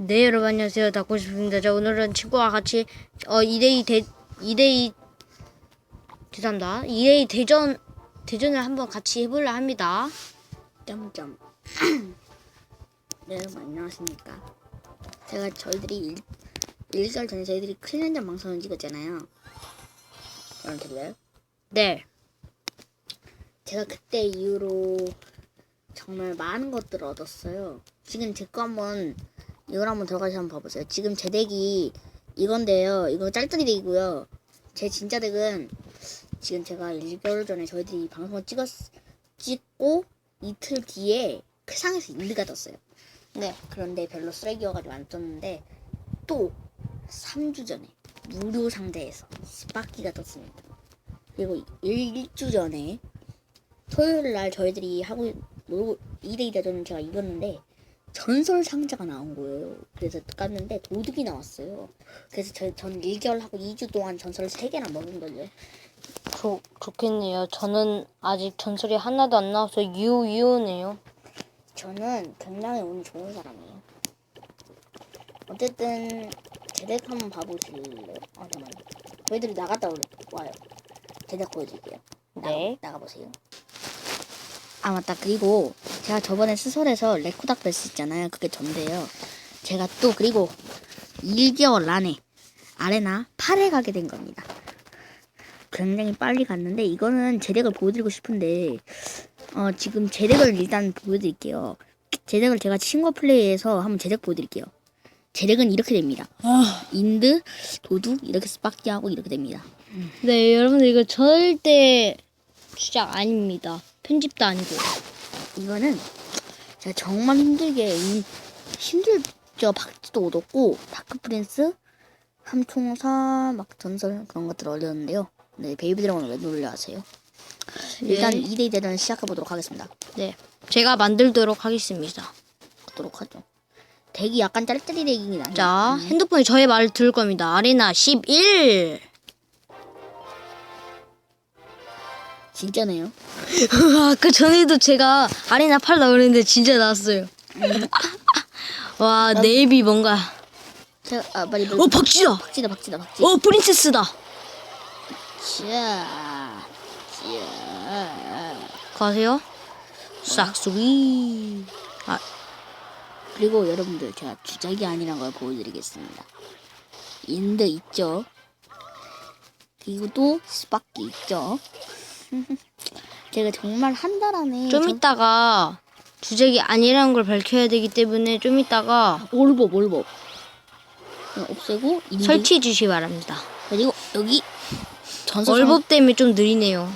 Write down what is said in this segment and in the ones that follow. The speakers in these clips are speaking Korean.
네 여러분 안녕하세요 닥고싶습니다 자 오늘은 친구와 같이 어 2대2 대 2대2 죄송합니다 2대2 대전 대전을 한번 같이 해보려 합니다 점점. 네, 여러분 안녕하십니까. 제가 저희들이 일, 일설 전에 저희들이 클랜전 방송을 찍었잖아요. 저는 들려요? 네 제가 그때 이후로 정말 많은 것들을 얻었어요. 지금 제 거 한번 이걸 한번 들어가서 한번 봐보세요. 지금 제 덱이 이건데요. 이거 짤짤이 덱이고요. 제 진짜 덱은 지금 제가 1개월 전에 저희들이 방송을 찍었 찍고 이틀 뒤에 그 상에서 인드가 떴어요. 네. 그런데 별로 쓰레기여가지고 안 떴는데 또 3주 전에 무료 상자에서 스파키가 떴습니다. 그리고 1, 주 전에 토요일 날 저희들이 하고 놀고 2대2 대전을 제가 이겼는데 전설 상자가 나온 거예요. 그래서 깠는데 도둑이 나왔어요. 그래서 저, 전 1개월 하고 2주 동안 전설을 3개나 먹은 거죠. 좋, 좋겠네요 저는 아직 전설이 하나도 안 나와서 유유네요 저는 굉장히 운이 좋은 사람이에요. 어쨌든 제덱 한번 봐보실래요? 아 잠깐만요. 저희들이 나갔다 올- 와요. 제덱 보여드릴게요. 네. 나가, 나가보세요. 아 맞다. 그리고 제가 저번에 스설에서 레코닥 베스 있잖아요. 그게 전데요. 제가 또 그리고 1개월 안에 아레나 8회 가게 된 겁니다. 굉장히 빨리 갔는데 이거는 제 덱을 보여드리고 싶은데 어, 지금 제 덱을 일단 보여드릴게요. 제 덱을 제가 친구 플레이에서 한번 제 덱 보여드릴게요. 제 덱은 이렇게 됩니다. 인드, 도둑 이렇게 스파키하고 이렇게 됩니다. 네 여러분들 이거 절대 시작 아닙니다 편집도 아니고 이거는 제가 정말 힘들게 인- 힘들죠. 박지도 얻었고 다크 프린스, 삼총사 막 전설 그런 것들 얻었는데요. 네 베이비 드래곤을 왜 놀려 하세요? 일단 네. 2대2 대전 시작해 보도록 하겠습니다. 네 제가 만들도록 하겠습니다 하도록 하죠. 덱이 약간 짤짤이 덱이긴 한데 자 핸드폰에 저의 말을 들을 겁니다 아레나 11 진짜네요. 아까 전에도 제가 아레나 8 나오는데 진짜 나왔어요. 와 네이비 뭔가. 제가 아 빨리 빨리 어 박쥐다. 박지다 박지다 박지. 어 프린세스다. 자, 자. 가세요. 싹수기. 아 그리고 여러분들 제가 주작이 아니란 걸 보여드리겠습니다. 인드 있죠? 그리고 또 스파키 있죠? 제가 정말 한 달 안에 좀 정- 이따가 주작이 아니라는 걸 밝혀야 되기 때문에 좀 이따가 올법 올법 없애고 인드 설치해 주시 기 바랍니다. 그리고 여기 전설 얼법 때문에 좀 느리네요.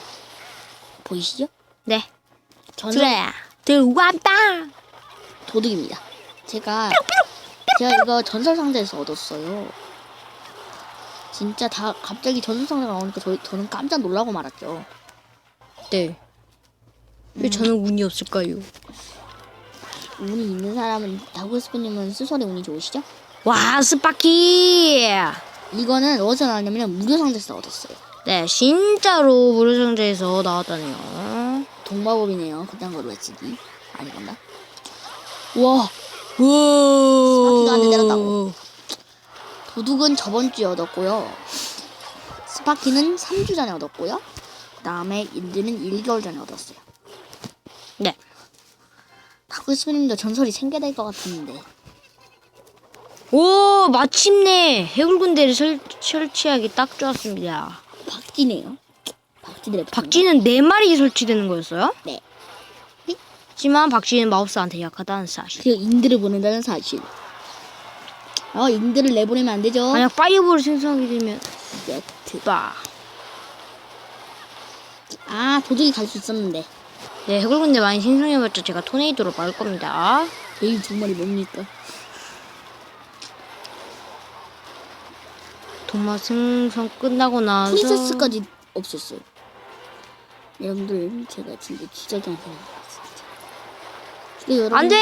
보이시죠? 네. 전설 그래. 들어왔다. 도둑입니다. 제가 제가 이거 전설 상자에서 얻었어요. 진짜 다 갑자기 전설 상자가 나오니까 저, 저는 깜짝 놀라고 말았죠. 네. 왜 저는 운이 없을까요? 운이 있는 사람은 다구스프님은 스설의 운이 좋으시죠? 와 스파키. 이거는 어디서 나왔냐면 무료 상자에서 얻었어요. 네, 진짜로 무료상자에서 나왔다네요. 동마법이네요. 그딴 거로 외치기. 아니 건가? 와, 스파키가 한대 우와. 때렸다고. 도둑은 저번 주에 얻었고요. 스파키는 3주 전에 얻었고요. 그 다음에 인드는 1개월 전에 얻었어요. 네, 다구스프님도 전설이 생겨야 될것 같은데. 오 마침내 해골 군대를 설, 설치하기 딱 좋았습니다. 박쥐네요. 박쥐들의 박쥐는 네 마리 설치되는 거였어요? 네. 하지만 박쥐는 마법사한테 약하다는 사실. 그 인드를 보낸다는 사실. 어, 인드를 내보내면 안 되죠. 만약 파이어볼을 생성하게 되면 네트. 빠. 아, 도둑이 갈 수 있었는데. 네, 해골군대 많이 생성해봤자 제가 토네이도로 막을 겁니다. 베이 두 마리 뭡니까? 도마 생성 끝나고 나서 프린세스까지 없었어요. 여러분들, 제가 진짜 주작이 아니라 진짜. 근데 여러분, 안 돼.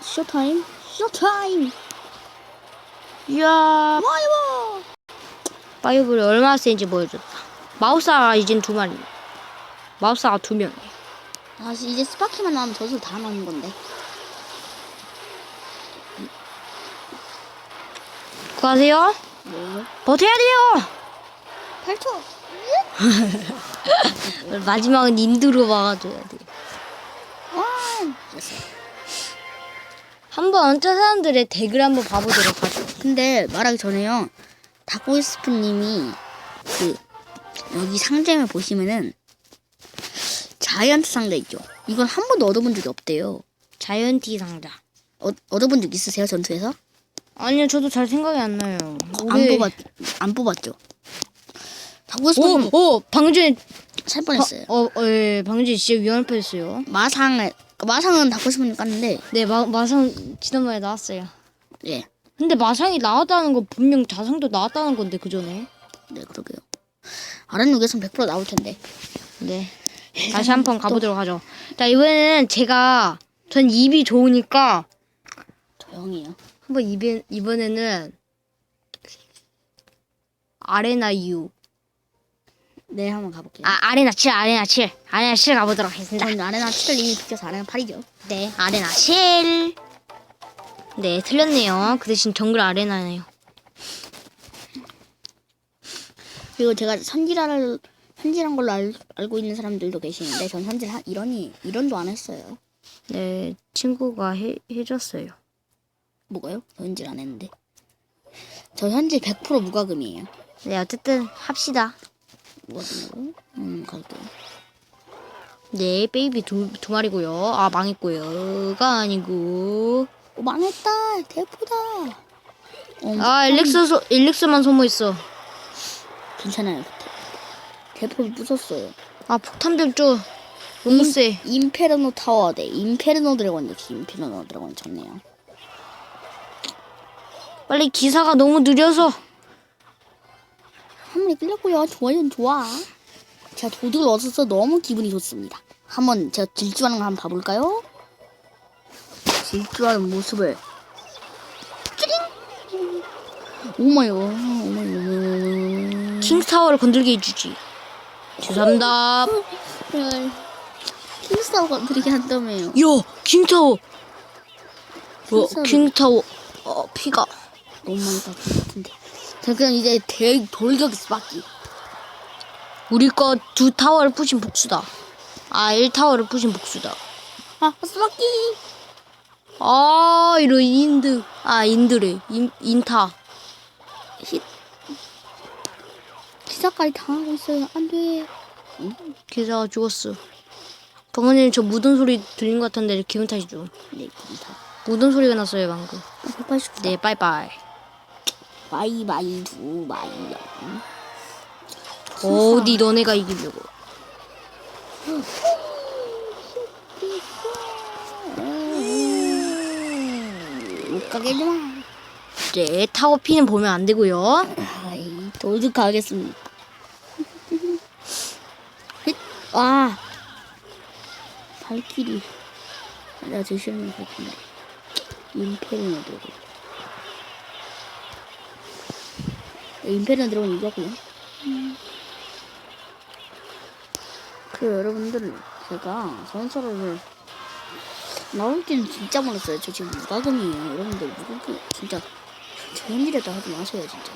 쇼타임? 쇼타임! 이야. 와이워! 파이어볼이 얼마나 센지 보여줬다. 마우사가 이젠 두 마리. 마우사가 두 명이에요. 아 이제 스파키만 나오면 저수 다 나오는 건데. 구하세요. 네. 버텨야 돼요. 8초. 마지막은 인두로 막아줘야 돼. 와. 한번 저 사람들의 덱을 한번 봐보도록 하죠. 근데 말하기 전에요. 다코이스프님이 그 여기 상점에 보시면은 자이언트 상자 있죠. 이건 한 번도 얻어본 적이 없대요. 자이언티 상자. 어, 얻어본 적 있으세요 전투에서? 아니요, 저도 잘 생각이 안 나요. 안 뽑았 안 뽑았죠. 다코이스프님 오, 오, 방금 전에 살 뻔했어요. 어, 어, 예, 방금 전에 진짜 위험할 뻔했어요. 마상을 마상은 다코이스프님 깠는데 네, 마, 마상 지난번에 나왔어요. 예, 근데 마상이 나왔다는 건 분명 자상도 나왔다는 건데 그 전에. 네 그러게요. 아랫육에선 100% 나올 텐데. 네. 다시 한 번 가보도록 하죠. 자, 이번에는 제가 전 입이 좋으니까 조용히요. 한번 이번 이번에는 아레나 U. 네 한번 가볼게요. 아, 아레나 7, 아레나 7. 아레나 7 가보도록 하겠습니다. 전 아레나 7을 이미 비켜서 아레나 8이죠. 네, 아레나 7. 네, 틀렸네요. 그 대신 정글 아레나네요. 그리고 제가 선지라를 선지란 걸로 알, 알고 있는 사람들도 계시는데 전 선지를 한 이런이 이런도 안 했어요. 네, 친구가 해, 해줬어요. 뭐가요? 저 현질 안 했는데. 저 현질 100% 무과금이에요. 네, 어쨌든 합시다. 무과금으로. 음, 갈게요. 네, 베이비 두, 두 마리고요. 아, 망했고요.가 아니고. 오, 망했다. 대포다. 어, 아, 엘릭스, 소, 엘릭스만 소모했어. 괜찮아요. 대, 대포를 부쉈어요. 아, 폭탄병조. 너무 세. 임페르노 타워 대 임페르노 드래곤 역시 임페르노 드래곤 좋네요. 빨리 기사가 너무 느려서. 한 번에 끌렸고요. 좋아요, 좋아. 제가 도둑을 얻어서 너무 기분이 좋습니다. 한번 제가 질주하는 거 한번 봐볼까요? 질주하는 모습을. 쭈링! 오마요, 오마요, 오마요. 킹스타워를 건들게 해주지. 죄송합니다. 헐. 킹스타워가 느리게 한다며요. 야, 킹타워. 어, 킹스타워. 킹타워. 어, 피가. 너무 많이 것 같은데. 자, 그럼 이제 대 돌격 스파키. 우리 거 두 타워를 부신 복수다. 아, 1타워를 부신 복수다. 아, 스파키! 아, 이런 인드. 아, 인드래. 인, 인타. 히... 기사까지 당하고 있어요. 안 돼. 기사가 죽었어. 방금 전에 저 묻은 소리 들린 것 같은데 기분 탓이죠. 네, 기사. 묻은 소리가 났어요, 방금. 189. 네, 빠이빠이. 바이바이 두 바이. 어디 너네가 이기려고. 못 해주마. 네, 타워 피는 보면 안 되고요. 아이. 헷, 아. 발키리. 내가 제일 싫어하는 발키리. 임페르노 드래곤. 네, 임페르노 드래곤 이거고요. 그 여러분들 제가 전설을 나올지는 진짜 몰랐어요. 저 지금 무과금이에요. 여러분들 무과금 진짜 저 현질에다 하지 마세요 진짜.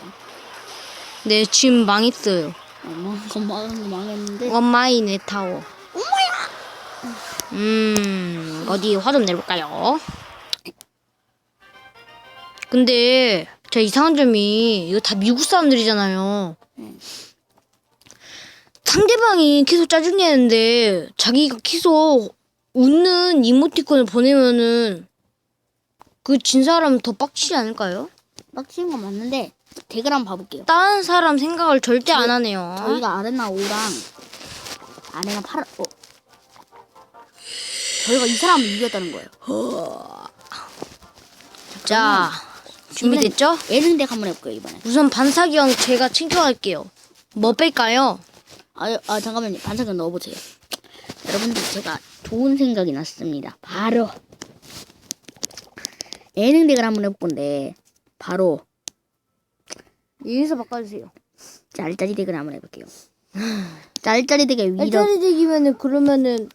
네, 지금 망했어요. 망한 건 망한 거 망했는데 원마이 네 타워. 음, 어디 화 좀 내볼까요? 근데 제가 이상한 점이 이거 다 미국 사람들이잖아요. 상대방이 계속 짜증내는데 자기가 계속 웃는 이모티콘을 보내면은 그 진 사람 더 빡치지 않을까요? 빡치는 건 맞는데 댓글 한번 봐볼게요. 다른 사람 생각을 절대 안 하네요. 저희가 아레나 5랑 아레나 8, 어. 저희가 이 사람을 이겼다는 거예요. 자, 준비됐죠? 예능 덱 한번 해볼게요 이번에. 우선 반사경 제가 챙겨갈게요. 뭐 뺄까요? 아, 아 잠깐만요. 반사경 넣어보세요. 여러분들 제가 좋은 생각이 났습니다. 바로 예능 덱을 한번 해볼 건데 바로 여기서 바꿔주세요. 짤짤이 덱을 한번 해볼게요. 짤짤이 덱의 위력 일자리 덱이면은 그러면은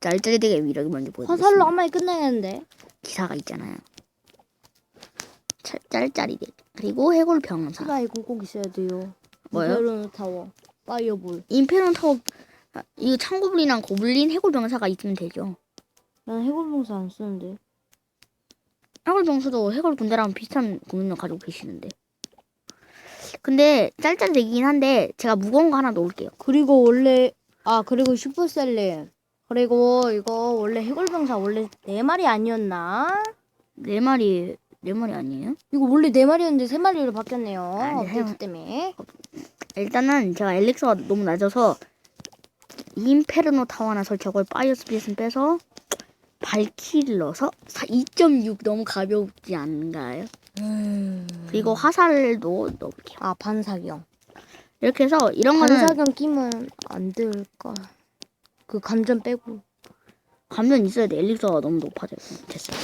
짤짤이되게 위력이 뭔지 보여드리겠습니다. 화살로 한 마리 끝나겠는데. 기사가 있잖아요. 짤- 짤짤이대. 그리고 해골 병사. 하나 이거 꼭 있어야 돼요. 뭐요? 이베르노 타워. 파이어볼. 임페론 타워 아, 이거 창고블린이랑 고블린 해골 병사가 있으면 되죠. 난 해골봉사 안 쓰는데. 해골 병사도 해골 군대랑 비슷한 공격력 가지고 계시는데. 근데 짤짤되긴 한데 제가 무거운 거 하나 놓을게요. 그리고 원래 아 그리고 슈퍼셀렘. 그리고 이거 원래 해골병사 원래 네 마리 아니었나? 네 마리 네 마리 아니에요? 이거 원래 네 마리였는데 세 마리로 바뀌었네요. 아니, 업데이트 해요. 때문에. 일단은 제가 엘릭서가 너무 낮아서 임페르노 타워 하나 설치하고 파이어 스피릿은 빼서 발키를 넣어서 2.6 너무 가볍지 않은가요? 그리고 화살도 넣을게요. 아 반사경. 이렇게 해서 이런 거는 반사경 끼면 안 될까? 그 감전 빼고. 감면 있어야 돼. 엘릭서가 너무 높아져요. 됐어요.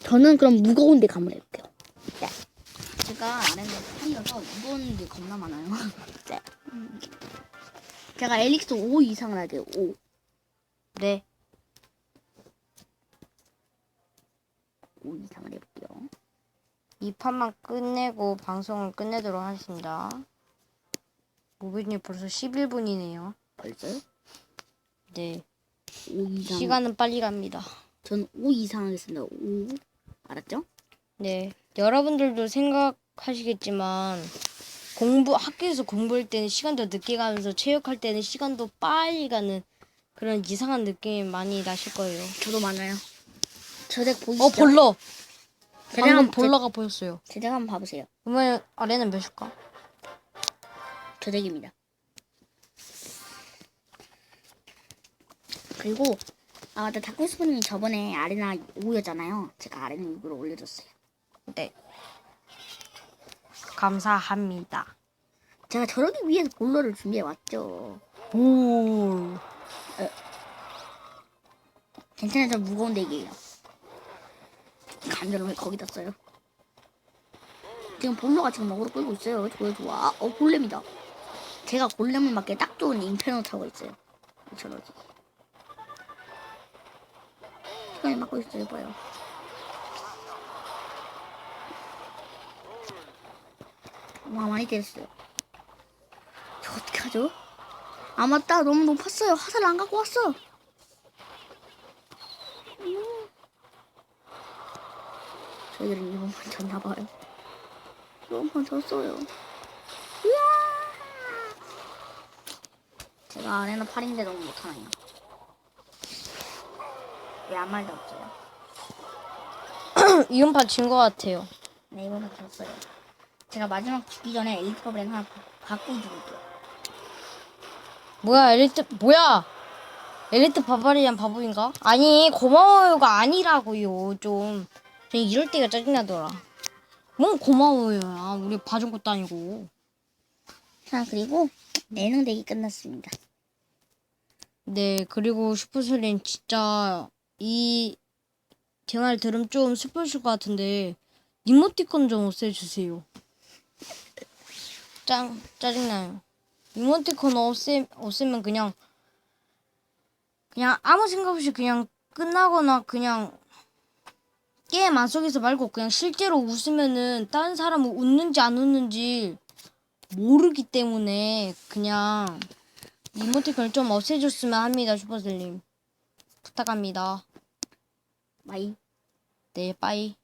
저는 그럼 무거운 데 감을 해볼게요. 네. 제가 아래는 팔이어서 무거운 게 겁나 많아요. 네. 제가 엘릭서 5 이상을 할게요. 5. 네. 5 이상을 해볼게요. 이 판만 끝내고 방송을 끝내도록 하겠습니다. 모비님 벌써 11분이네요. 벌써요? 네. 5 이상. 시간은 빨리 갑니다. 저는 5 이상 하겠습니다. 5. 알았죠? 네. 여러분들도 생각하시겠지만 공부 학교에서 공부할 때는 시간도 늦게 가면서 체육할 때는 시간도 빨리 가는 그런 이상한 느낌이 많이 나실 거예요. 저도 많아요. 저덱 보이시죠? 어 볼러. 제가 방금 한번 볼러가 보였어요. 제덱 한번 봐보세요. 그러면 아래는 몇일까? 저 덱입니다. 그리고 아 맞다 다크스프님이 저번에 아레나 5였잖아요. 제가 아레나 6으로 올려줬어요. 네. 감사합니다. 제가 저러기 위해서 볼러를 준비해 왔죠. 오. 괜찮아요. 저 무거운 덱이에요. 감자를 왜 거기다 써요? 지금 볼러가 지금 먹으러 끌고 있어요. 좋아 좋아. 어 골렘이다. 제가 골렘을 맞게 딱 좋은 인페노 타고 있어요. 저러지. 시간이 맞고 있어요. 봐요. 와 많이 때렸어요. 저 어떻게 하죠? 아 맞다 너무 높았어요. 화살 안 갖고 왔어. 저희들은 이번만 졌나봐요. 이번만 졌어요. 제가 아래는 8인데 너무 못하네요. 왜 아무 말도 없어요? 이번 판진것 같아요. 네, 이번만 졌어요. 제가 마지막 죽기 전에 엘리트 버블 하나 갖고 죽을게요. 뭐야 엘리트 뭐야? 엘리트 바바리안 바보인가? 아니 고마워요가 아니라고요 좀. 그냥 이럴 때가 짜증나더라. 뭔 고마워요야. 우리 봐준 것도 아니고. 자, 그리고 내능 대기 끝났습니다. 네 그리고 슈퍼슬린 진짜 이 제 말 들으면 좀 슬프실 것 같은데 이모티콘 좀 없애주세요. 짱 짜증나요. 이모티콘 없애 없애면 그냥 그냥 아무 생각 없이 그냥 끝나거나 그냥 게임 안 속에서 말고 그냥 실제로 웃으면은 다른 사람은 웃는지 안 웃는지 모르기 때문에 그냥 이모티콘을 좀 없애줬으면 합니다 슈퍼슬님 부탁합니다 마이. 네 빠이